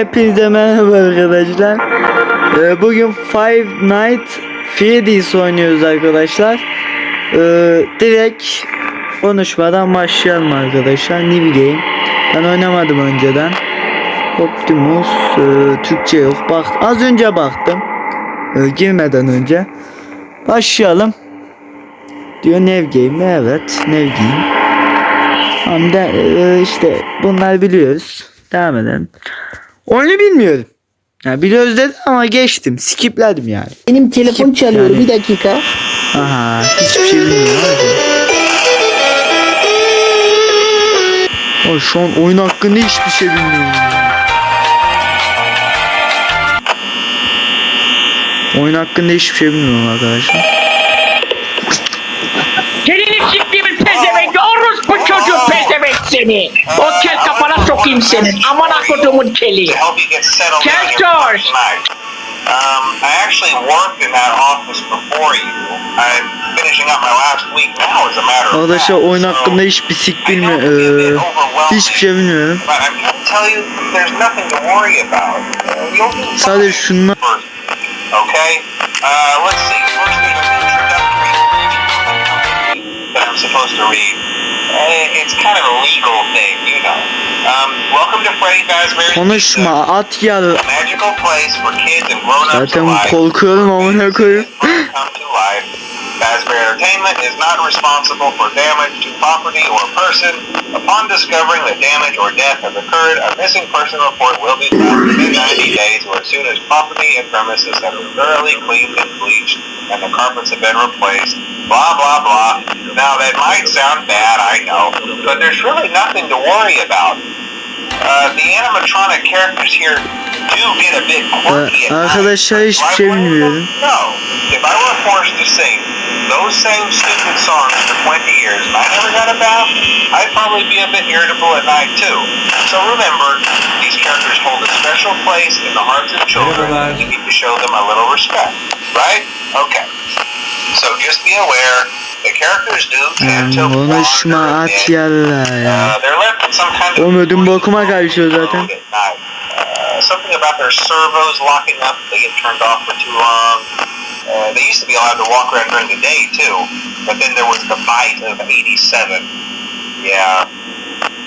Hepinize merhaba arkadaşlar. Ee, bugün Five Nights Freddy's oynuyoruz arkadaşlar. Ee, direkt konuşmadan başlayalım arkadaşlar. New Game. Ben oynamadım önceden. Optimus e, Türkçe yok. Bak az önce baktım. Ee, girmeden önce. Başlayalım. Diyor New Game. Evet, New Game. Ama de, e, işte bunlar biliyoruz. Devam edelim. Oyunu bilmiyorum. Ya biliyoruz dedi ama geçtim. Skipledim yani. Benim telefon çalıyor yani. bir dakika. Aha hiçbir şey bilmiyorum. Ay şu an oyun hakkında hiçbir şey bilmiyorum. Oyun hakkında hiçbir şey bilmiyorum arkadaşlar. Pezevenk seni. O kel kafana sokayım senin. Aman akodumun keli. to help you get settled down here Cactus! for tonight. Um, I actually worked in that office before you. I'm finishing up my last week now as a matter of Arkadaşlar fact. oyun so hakkında hiçbir sik bilmiyor. Ee, hiçbir şey bilmiyorum. Sadece şunlar Okay? Uh, let's see. First there's an introductory that I'm supposed to read. It's kind of a legal thing, you know. Um, welcome to Freddy Fazbear's konuşma Pizza. at yarı. A magical place for kids and grown-ups Zaten alike. korkuyorum amına koyayım. Come to life. Fazbear Entertainment is not responsible for damage to property or person. Upon discovering that damage or death has occurred, a missing person report will be filed within 90 days or as soon as property and premises have been thoroughly cleaned and bleached and the carpets have been replaced. Blah, blah, blah. Now that might sound bad, I know, but there's really nothing to worry about. Uh, the animatronic characters here do get a bit quirky at Ee, night. arkadaşlar hiçbir Do I şey blame them? bilmiyorum. No. If I were forced to sing those same stupid songs for 20 years and I never got a bath, I'd probably be a bit irritable at night too. So remember, these characters hold a special place in the hearts of children and we need to show them a little respect. Right? Okay. So just be aware, the characters do tend to konuşma wander at bit. ya. Uh, they're left in some kind of Oğlum ödüm bokuma karışıyor zaten. mode at night. Uh, something about their servos locking up they get turned off for too long. Uh, they used to be allowed to walk around during the day too, but then there was the bite of 87. Yeah.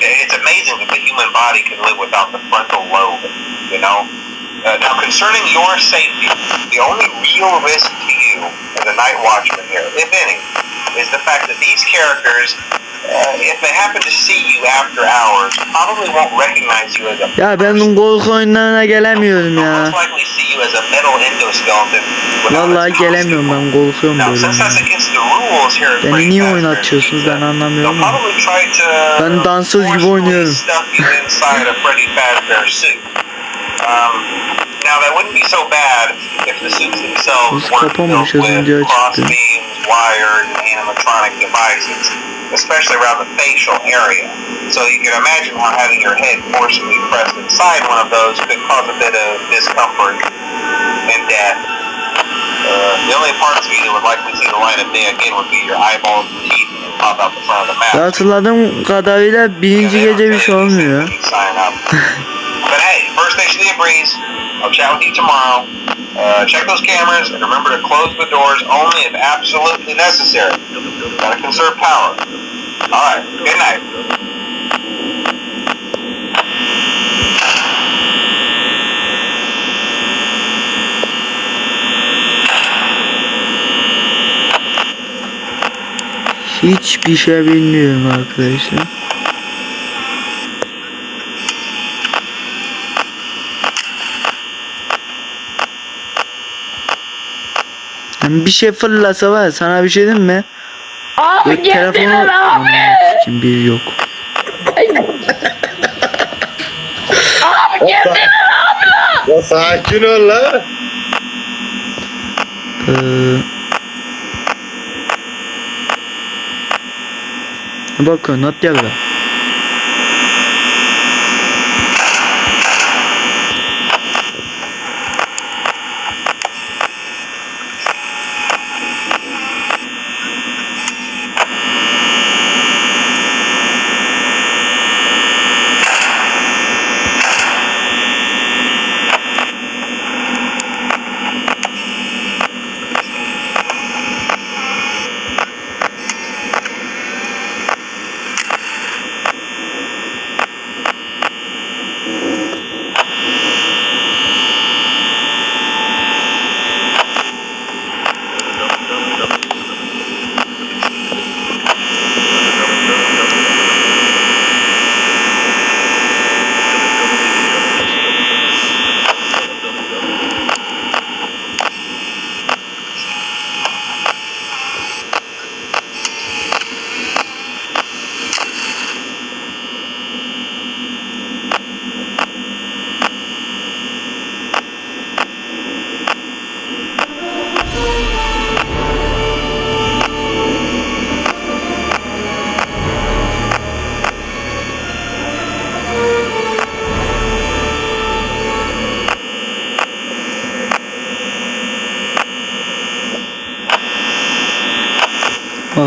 It's amazing that the human body can live without the frontal lobe, you know? Uh, now, concerning your safety, the only real risk to you as a night watchman here, if any, is the fact that these characters, uh, if they happen to see you after hours, probably won't recognize you as a Ya ben bu korku oyunlarına gelemiyorum They'll ya. most likely see you as a metal endoskeleton without Vallahi a gelemiyorum ben korkuyorum Now, böyle. since that's against the rules here at Beni Freddy niye Fazbear's oynatıyorsunuz Pizza, ben anlamıyorum they'll ama. probably try to Ben dansöz gibi forcefully oynuyorum. Stuff you inside a Freddy Fazbear suit. Now that wouldn't be so bad if the suits themselves weren't az with önce cross açıktı. beams, wires, and animatronic devices, especially around the facial area. So you can imagine how having your head forcibly pressed inside one of those could cause a bit of discomfort and death. Uh, the only parts of you that would likely see the light of day again would be your eyeballs and teeth pop out the front of the mask. Hatırladığım kadarıyla birinci gece bir şey olmuyor. But hey, first breeze. I'll chat with you tomorrow. Uh, check those cameras and remember to close the doors only if absolutely necessary. Gotta conserve power. Alright, good night. Hiçbir şey bilmiyorum arkadaşlar. Yani bir şey fırlasa var sana bir şey diyeyim mi? Abi Yok, geldiler abi. Kim bir yok. Abi geldiler abi. Ya sakin ol la. Ee, bakın not yazdı.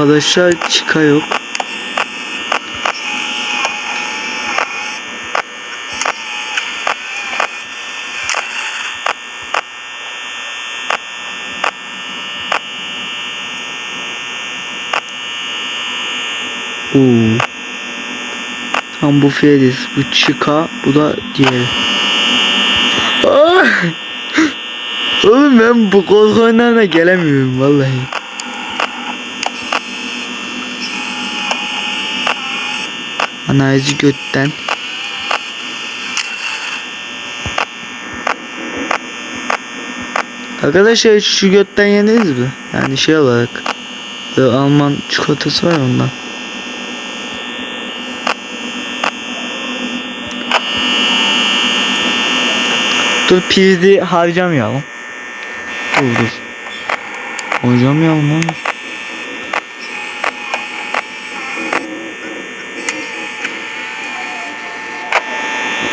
Arkadaşlar çıka yok. Oo. Tam bu Fredis, bu Chica, bu da diğeri. Ah! Oğlum ben bu korku oyunlarına gelemiyorum vallahi. Analizi götten. Arkadaşlar şu götten yediniz mi? Yani şey olarak. Alman çikolatası var ondan. Dur prizi harcamayalım. Dur dur. Harcamayalım lan.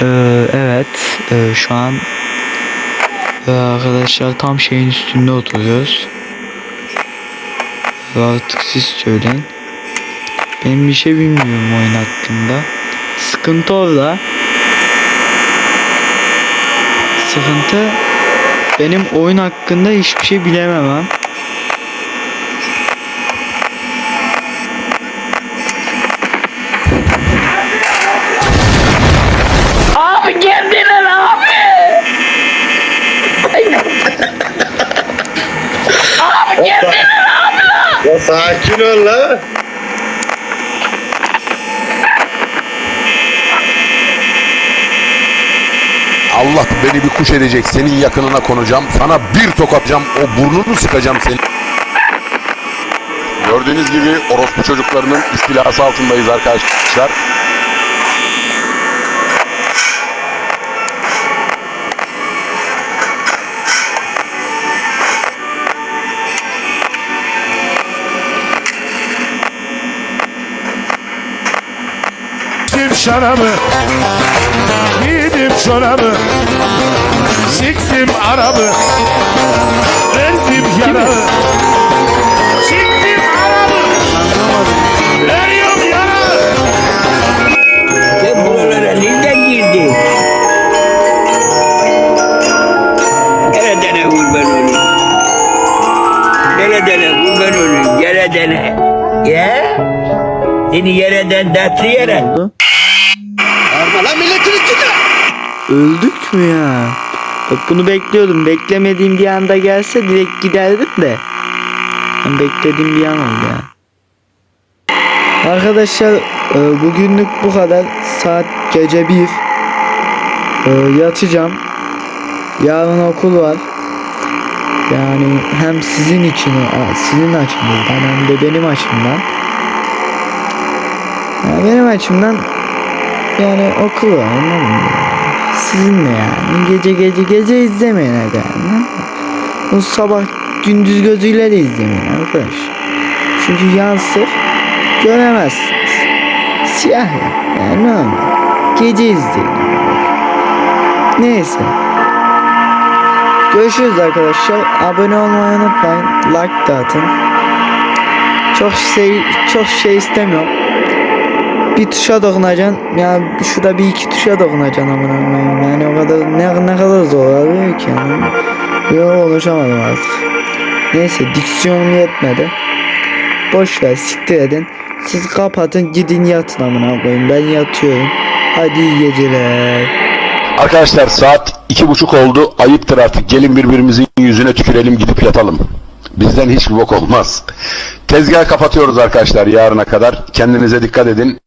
Ee, evet ee, şu an ee, arkadaşlar tam şeyin üstünde oturuyoruz. Artık siz söyleyin. Ben bir şey bilmiyorum oyun hakkında. Sıkıntı orada. Sıkıntı benim oyun hakkında hiçbir şey bilememem. Sakin ol la. Allah beni bir kuş edecek. Senin yakınına konacağım. Sana bir tokatacağım. O burnunu sıkacağım senin. Gördüğünüz gibi orospu çocuklarının istilası altındayız arkadaşlar. Şarabı. Giydim çorabı. Siktim arabı. Verdim yarağı. Siktim arabı. Veriyorum yarağı. Sen buralara nereden girdin? Nereden kurban olayım? Nereden kurban olayım? Nereden? Ya? Seni yereden tatlı yere. oldu? Arma lan milletin içinde. Öldük mü ya? Bak bunu bekliyordum. Beklemediğim bir anda gelse direkt giderdim de. Ben beklediğim bir an oldu ya. Arkadaşlar e, bugünlük bu kadar. Saat gece 1. E, yatacağım. Yarın okul var. Yani hem sizin için, sizin açınızdan hem de benim açımdan. Ya benim açımdan yani okul var anladın mı? Sizinle yani gece gece gece izlemeyin anladın mı? Bu sabah gündüz gözüyle de izlemeyin arkadaş. Çünkü yansır göremezsiniz. Siyah ya. Yani normal. Gece izleyin. Neyse. Görüşürüz arkadaşlar. Abone olmayı unutmayın. Like da atın. Çok şey çok şey istemiyorum bir tuşa dokunacaksın. Ya şurada bir iki tuşa dokunacaksın amına koyayım. Yani o kadar ne, ne kadar zor olabilir ki yani. Yok konuşamadım artık. Neyse diksiyonum yetmedi. Boş ver siktir edin. Siz kapatın gidin yatın amına koyayım. Ben yatıyorum. Hadi iyi geceler. Arkadaşlar saat iki buçuk oldu. Ayıptır artık. Gelin birbirimizin yüzüne tükürelim gidip yatalım. Bizden hiçbir bok olmaz. Tezgah kapatıyoruz arkadaşlar yarına kadar. Kendinize dikkat edin.